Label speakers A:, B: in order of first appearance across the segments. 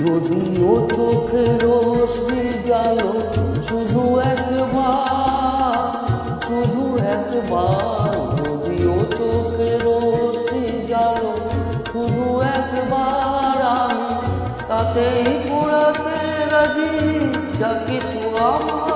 A: যদিও চোখের রশ্মি গেল শুধু একবার শুধু একবার, যদিও চোখের রশ্মি গেল শুধু একবার আমি তাতেই পুরাতে রাজি, যা কিছু আমার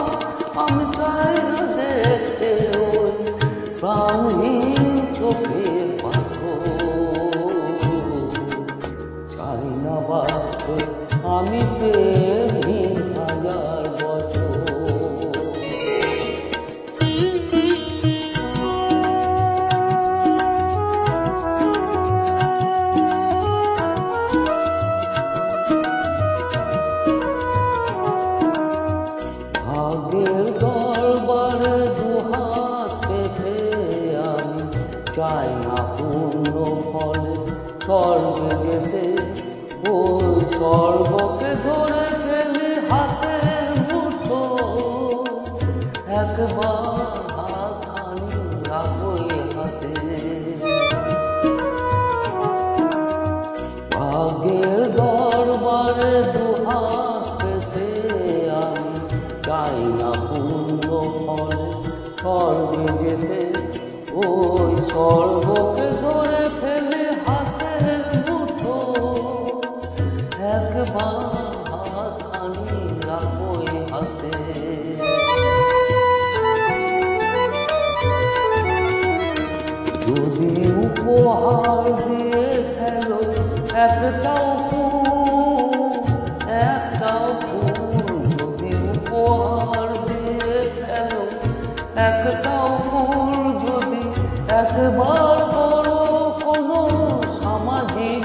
A: না পূর্ণ ফলে স্বর্গে যেতে ওই স্বর্গকে ধরে হাতখানি রাখোই হাতে যদি উপহার দিয়ে খেলো একটাও একটাও ফুল যদি উপহার দিয়ে খেলো একটাও ফুল যদি একবার করো কোনো সামাজিক